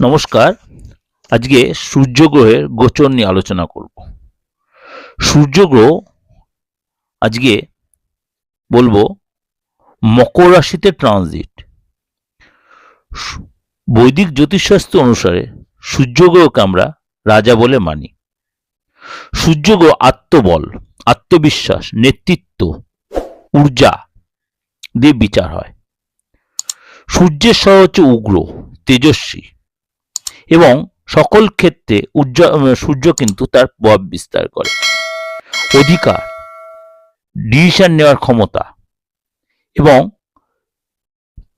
নমস্কার। আজকে সূর্যগ্রহের গোচর নিয়ে আলোচনা করব। সূর্যগ্রহ আজকে বলব মকর রাশিতে ট্রানজিট বৈদিক জ্যোতিষশাস্ত্র অনুসারে সূর্যগ্রহকে আমরা রাজা বলে মানি। সূর্যগ্রহ আত্মবল, আত্মবিশ্বাস, নেতৃত্ব, ঊর্জা দিয়ে বিচার হয়। সূর্যের সহ হচ্ছে উগ্র, তেজস্বী। এবং সকল ক্ষেত্রে উজ্জ সূর্য কিন্তু তার প্রভাব বিস্তার করে। অধিকার ডিসিশন নেওয়ার ক্ষমতা এবং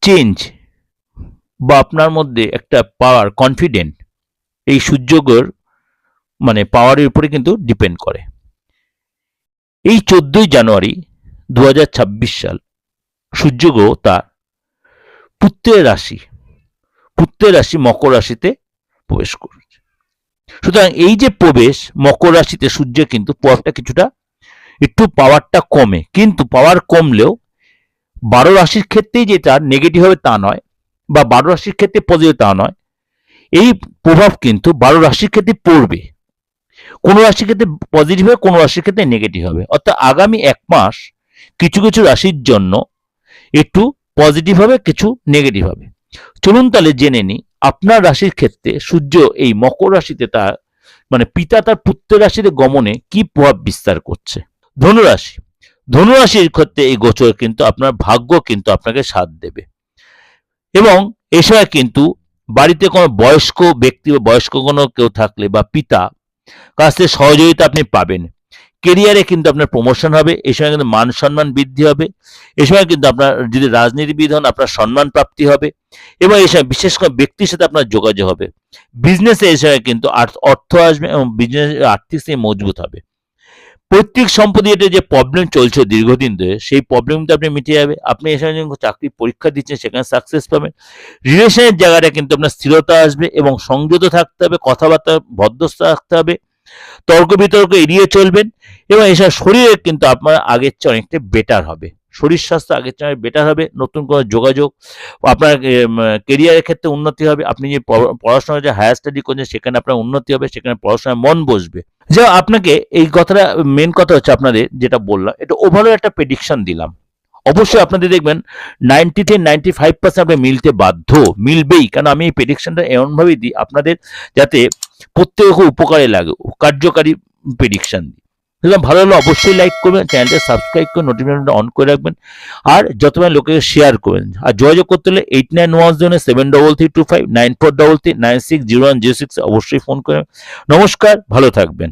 চেঞ্জ বা আপনার মধ্যে একটা পাওয়ার কনফিডেন্ট এই সূর্যগ্রহের মানে পাওয়ারের উপরে কিন্তু ডিপেন্ড করে। এই চোদ্দই জানুয়ারি দু হাজার ছাব্বিশ সাল সূর্যগ্রহ তার পুত্রের রাশি পুত্রের রাশি মকর রাশিতে প্রবেশ করছে। সুতরাং এই যে প্রবেশ, মকর রাশিতে সূর্য কিন্তু প্রভাবটা কিছুটা একটু পাওয়ারটা কমে। কিন্তু পাওয়ার কমলেও বারো রাশির ক্ষেত্রেই যে তার নেগেটিভ হবে তা নয় বা বারো রাশির ক্ষেত্রে পজিটিভ তা নয়, এই প্রভাব কিন্তু বারো রাশির ক্ষেত্রে পড়বে। কোনো রাশির ক্ষেত্রে পজিটিভ হবে, কোনো রাশির ক্ষেত্রে নেগেটিভ হবে। অর্থাৎ আগামী এক মাস কিছু কিছু রাশির জন্য একটু পজিটিভ হবে, কিছু নেগেটিভ হবে। চলুন তাহলে জেনে নিই আপনার রাশির ক্ষেত্রে সূর্য এই মকর রাশিতে তার মানে পিতা তার পুত্র রাশিতে গমনে কি প্রভাব বিস্তার করছে? ধনুরাশি। ধনুরাশির ক্ষেত্রে এই গোচর কিন্তু আপনার ভাগ্য কিন্তু আপনাকে সাথ দেবে। এবং এ সময় কিন্তু বাড়িতে কোনো বয়স্ক ব্যক্তি বা বয়স্ক কোনো কেউ থাকলে বা পিতা কাছ থেকে সহযোগিতা আপনি পাবেন। কেরিয়ারে কিন্তু আপনার প্রমোশন হবে এই সময় কিন্তু মান সম্মান বৃদ্ধি হবে, এ সময় কিন্তু আপনার যদি রাজনীতিবিদ হন, আপনার সম্মান প্রাপ্তি হবে এবং এই সময় বিশেষ করে ব্যক্তির সাথে আপনার যোগাযোগ হবে। বিজনেসে এই সময় কিন্তু অর্থ আসবে এবং বিজনেস আর্থিক স্থিতি মজবুত হবে। পৈতৃক এটা যে প্রবলেম চলছে দীর্ঘদিন ধরে, সেই প্রবলেমটা আপনি মিটে যাবে। আপনি এই যখন চাকরি পরীক্ষা দিচ্ছেন, সেখানে সাকসেস পাবেন। রিলেশনের জায়গাটা কিন্তু আপনার স্থিরতা আসবে এবং সংযত থাকতে হবে, কথাবার্তা ভদ্রস্থ থাকতে হবে। তর্ক বিতর্ক এড়িয়ে চলবেন এবং এসব শরীরে কিন্তু আপনার আগের চেয়ে অনেকটা বেটার হবে। শরীর স্বাস্থ্য আগের চেয়ে বেটার হবে, নতুন কোনো যোগাযোগ, আপনার কেরিয়ারের ক্ষেত্রে উন্নতি হবে, আপনি যে পড়া- পড়াশোনা যে হায়ার স্টাডি করছেন সেখানে আপনার উন্নতি হবে, সেখানে পড়াশোনায় মন বসবে। যে আপনাকে এই কথাটা মেন কথা হচ্ছে আপনাদের যেটা বললাম, এটা ওভারঅল একটা প্রেডিকশন দিলাম। অবশ্যই আপনাদের দেখবেন নাইনটি থেকে নাইনটি ফাইভ পার্সেন্ট আপনার মিলতে বাধ্য, মিলবেই। কারণ আমি এই প্রেডিকশনটা এমনভাবেই দিই, আপনাদের যাতে প্রত্যেক উপকারে লাগে, কার্যকারী প্রেডিকশান দিই ভালো হলে অবশ্যই লাইক করবেন চ্যানেলটা সাবস্ক্রাইব করে নোটিফিকেশনটা অন করে রাখবেন, আর যতবার লোকে শেয়ার করবেন। আর যোগাযোগ করতে হলে eight nine one zero seven double three two five nine four double three nine six zero one zero six অবশ্যই ফোন করবেন নমস্কার, ভালো থাকবেন।